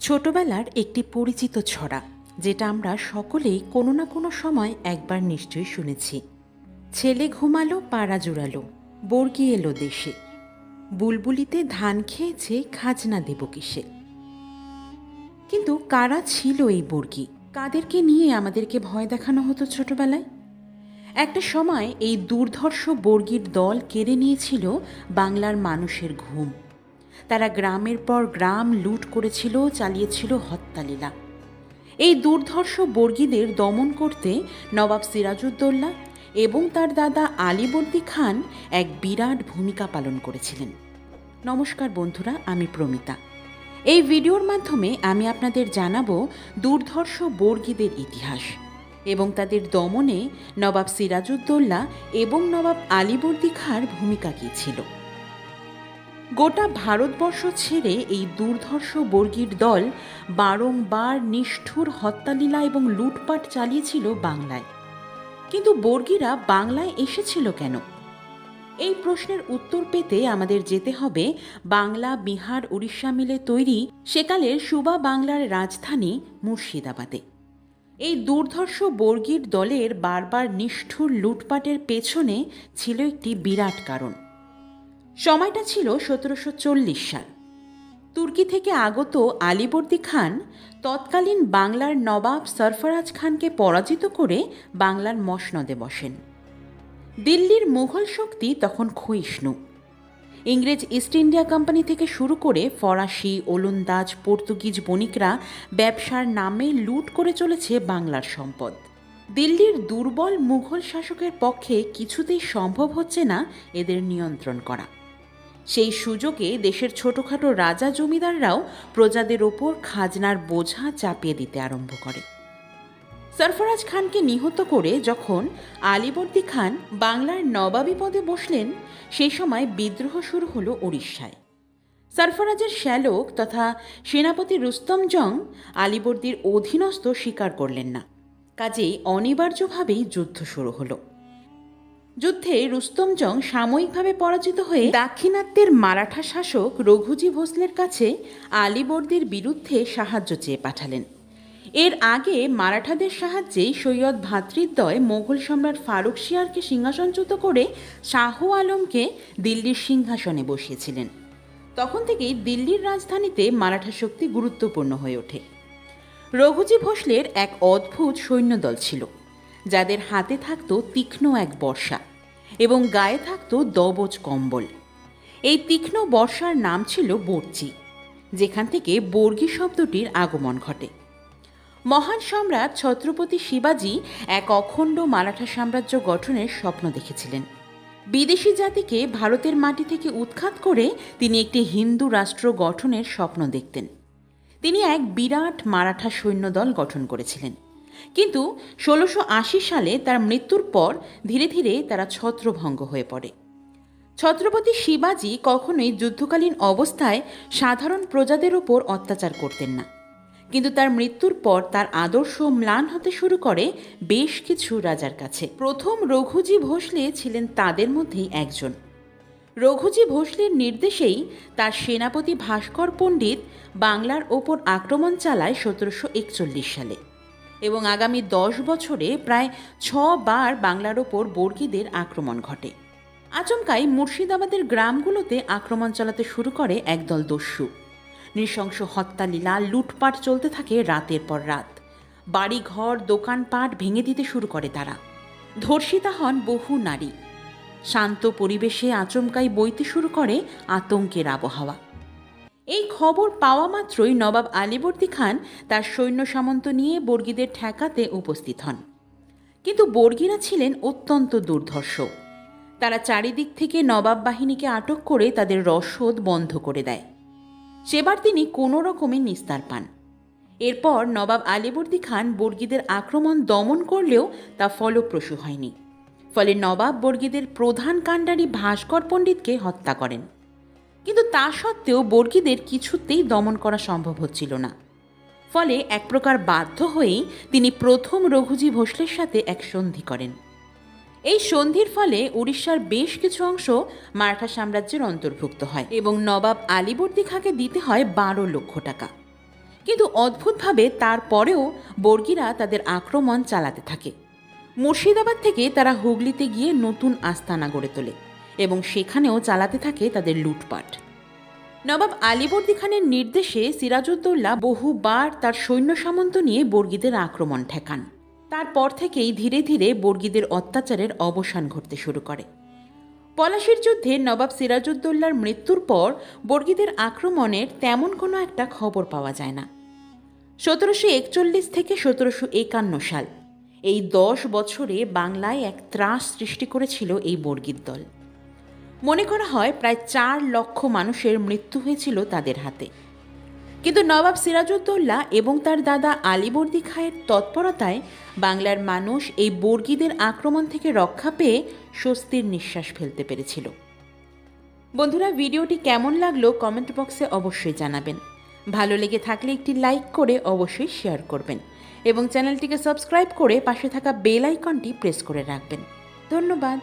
ছোটবেলার একটি পরিচিত ছড়া, যেটা আমরা সকলেই কোনো না কোনো সময় একবার নিশ্চয়ই শুনেছি। ছেলে ঘুমালো, পাড়া জুড়ালো, বর্গি এলো দেশে। বুলবুলিতে ধান খেয়েছে, খাজনা দেব কিসে? কিন্তু কারা ছিল এই বর্গি? কাদেরকে নিয়ে আমাদেরকে ভয় দেখানো হতো ছোটবেলায়? একটা সময় এই দুর্ধর্ষ বর্গির দল কেড়ে নিয়েছিল বাংলার মানুষের ঘুম। তারা গ্রামের পর গ্রাম লুট করেছিল, চালিয়েছিল হত্যালীলা। এই দুর্ধর্ষ বর্গীদের দমন করতে নবাব সিরাজউদ্দৌলা এবং তার দাদা আলীবর্দী খান এক বিরাট ভূমিকা পালন করেছিলেন। নমস্কার বন্ধুরা, আমি প্রমিতা। এই ভিডিওর মাধ্যমে আমি আপনাদের জানাব দুর্ধর্ষ বর্গীদের ইতিহাস এবং তাদের দমনে নবাব সিরাজউদ্দৌলা এবং নবাব আলীবর্দী খাঁর ভূমিকা কী ছিল। গোটা ভারতবর্ষ ছেড়ে এই দুর্ধর্ষ বর্গীর দল বারংবার নিষ্ঠুর হত্যালীলা এবং লুটপাট চালিয়েছিল বাংলায়। কিন্তু বর্গীরা বাংলায় এসেছিল কেন? এই প্রশ্নের উত্তর পেতে আমাদের যেতে হবে বাংলা, বিহার, উড়িষ্যা মিলে তৈরি সেকালের সুবা বাংলার রাজধানী মুর্শিদাবাদে। এই দুর্ধর্ষ বর্গীর দলের বারবার নিষ্ঠুর লুটপাটের পেছনে ছিল একটি বিরাট কারণ। সময়টা ছিল সতেরোশো চল্লিশ সাল। তুর্কি থেকে আগত আলীবর্দী খান তৎকালীন বাংলার নবাব সরফরাজ খানকে পরাজিত করে বাংলার মসনদে বসেন। দিল্লির মুঘল শক্তি তখন ক্ষয়িষ্ণু। ইংরেজ ইস্ট ইন্ডিয়া কোম্পানি থেকে শুরু করে ফরাসি, ওলন্দাজ, পর্তুগিজ বণিকরা ব্যবসার নামে লুট করে চলেছে বাংলার সম্পদ। দিল্লির দুর্বল মুঘল শাসকের পক্ষে কিছুতেই সম্ভব হচ্ছে না এদের নিয়ন্ত্রণ করা। সেই সুযোগে দেশের ছোটখাটো রাজা জমিদাররাও প্রজাদের ওপর খাজনার বোঝা চাপিয়ে দিতে আরম্ভ করে। সরফরাজ খানকে নিহত করে যখন আলীবর্দী খান বাংলার নবাবী পদে বসলেন, সেই সময় বিদ্রোহ শুরু হলো উড়িষ্যায় সরফরাজের শ্যালক তথা সেনাপতি রুস্তম জং আলীবর্দীর অধীনস্থ স্বীকার করলেন না। কাজেই অনিবার্যভাবেই যুদ্ধ শুরু হলো। যুদ্ধে রুস্তম জং সাময়িকভাবে পরাজিত হয়ে দাক্ষিণাত্যের মারাঠা শাসক রঘুজি ভোসলের কাছে আলীবর্দীর বিরুদ্ধে সাহায্য চেয়ে পাঠালেন। এর আগে মারাঠাদের সাহায্যে সৈয়দ ভ্রাতৃদ্বয় মোগল সম্রাট ফারুক শিয়ারকে সিংহাসনচ্যুত করে শাহ আলমকে দিল্লির সিংহাসনে বসিয়েছিলেন। তখন থেকেই দিল্লির রাজধানীতে মারাঠা শক্তি গুরুত্বপূর্ণ হয়ে ওঠে। রঘুজি ভোসলের এক অদ্ভুত সৈন্যদল ছিল। যাদের হাতে থাকতো তীক্ষ্ণ এক বর্ষা এবং গায়ে থাকতো দবজ কম্বল। এই তীক্ষ্ণ বর্ষার নাম ছিল বর্চি, যেখান থেকে বর্গী শব্দটির আগমন ঘটে। মহান সম্রাট ছত্রপতি শিবাজি এক অখণ্ড মারাঠা সাম্রাজ্য গঠনের স্বপ্ন দেখেছিলেন। বিদেশি জাতিকে ভারতের মাটি থেকে উৎখাত করে তিনি একটি হিন্দু রাষ্ট্র গঠনের স্বপ্ন দেখতেন। তিনি এক বিরাট মারাঠা সৈন্যদল গঠন করেছিলেন। কিন্তু ষোলোশো সালে তার মৃত্যুর পর ধীরে ধীরে তারা ছত্রভঙ্গ হয়ে পড়ে। ছত্রপতি শিবাজি কখনোই যুদ্ধকালীন অবস্থায় সাধারণ প্রজাদের ওপর অত্যাচার করতেন না। কিন্তু তার মৃত্যুর পর তার আদর্শ ম্লান হতে শুরু করে বেশ কিছু রাজার কাছে। প্রথম রঘুজি ভোসলে ছিলেন তাদের মধ্যেই একজন। রঘুজি ভোসলের নির্দেশেই তার সেনাপতি ভাস্কর পণ্ডিত বাংলার ওপর আক্রমণ চালায় সতেরোশো একচল্লিশ সালে। এবং আগামী দশ বছরে প্রায় ছ বার বাংলার ওপর বর্গীদের আক্রমণ ঘটে। আচমকাই মুর্শিদাবাদের গ্রামগুলোতে আক্রমণ চালাতে শুরু করে একদল দস্যু। নৃশংস হত্যালীলা, লুটপাট চলতে থাকে রাতের পর রাত। বাড়ি ঘর দোকানপাট ভেঙে দিতে শুরু করে তারা। ধর্ষিতা হন বহু নারী। শান্ত পরিবেশে আচমকাই বইতে শুরু করে আতঙ্কের আবহাওয়া। এই খবর পাওয়া মাত্রই নবাব আলীবর্দী খান তার সৈন্য সামন্ত নিয়ে বর্গীদের ঠেকাতে উপস্থিত হন। কিন্তু বর্গীরা ছিলেন অত্যন্ত দুর্ধর্ষ। তারা চারিদিক থেকে নবাব বাহিনীকে আটক করে তাদের রসদ বন্ধ করে দেয়। সেবার তিনি কোনো রকমের নিস্তার পান। এরপর নবাব আলীবর্দী খান বর্গীদের আক্রমণ দমন করলেও তা ফলপ্রসূ হয়নি। ফলে নবাব বর্গীদের প্রধান কাণ্ডারি ভাস্কর পণ্ডিতকে হত্যা করেন। কিন্তু তা সত্ত্বেও বর্গীদের কিছুতেই দমন করা সম্ভব হচ্ছিল না। ফলে এক প্রকার বাধ্য হয়েই তিনি প্রথম রঘুজি ভোসলের সাথে এক সন্ধি করেন। এই সন্ধির ফলে উড়িষ্যার বেশ কিছু অংশ মারাঠা সাম্রাজ্যের অন্তর্ভুক্ত হয় এবং নবাব আলীবর্দী খাঁকে দিতে হয় বারো লক্ষ টাকা। কিন্তু অদ্ভুতভাবে তারপরেও বর্গীরা তাদের আক্রমণ চালাতে থাকে। মুর্শিদাবাদ থেকে তারা হুগলিতে গিয়ে নতুন আস্তানা গড়ে তোলে। এবং সেখানেও চালাতে থাকে তাদের লুটপাট। নবাব আলীবর্দী খানের নির্দেশে সিরাজউদ্দৌলা বহুবার তার সৈন্য সামন্ত নিয়ে বর্গীদের আক্রমণ ঠেকান। তারপর থেকেই ধীরে ধীরে বর্গীদের অত্যাচারের অবসান ঘটতে শুরু করে। পলাশির যুদ্ধে নবাব সিরাজউদ্দৌলার মৃত্যুর পর বর্গীদের আক্রমণের তেমন কোনো একটা খবর পাওয়া যায় না। সতেরোশো একচল্লিশ থেকে সতেরোশো একান্ন সাল, এই দশ বছরে বাংলায় এক ত্রাস সৃষ্টি করেছিল এই বর্গীর দল। মনে করা হয় প্রায় চার লক্ষ মানুষের মৃত্যু হয়েছিল তাদের হাতে। কিন্তু নবাব সিরাজউদ্দৌলা এবং তার দাদা আলীবর্দী খায়ের তৎপরতায় বাংলার মানুষ এই বর্গীদের আক্রমণ থেকে রক্ষা পেয়ে স্বস্তির নিঃশ্বাস ফেলতে পেরেছিল। বন্ধুরা, ভিডিওটি কেমন লাগল কমেন্ট বক্সে অবশ্যই জানাবেন। ভালো লেগে থাকলে একটি লাইক করে অবশ্যই শেয়ার করবেন এবং চ্যানেলটিকে সাবস্ক্রাইব করে পাশে থাকা বেল আইকনটি প্রেস করে রাখবেন। ধন্যবাদ।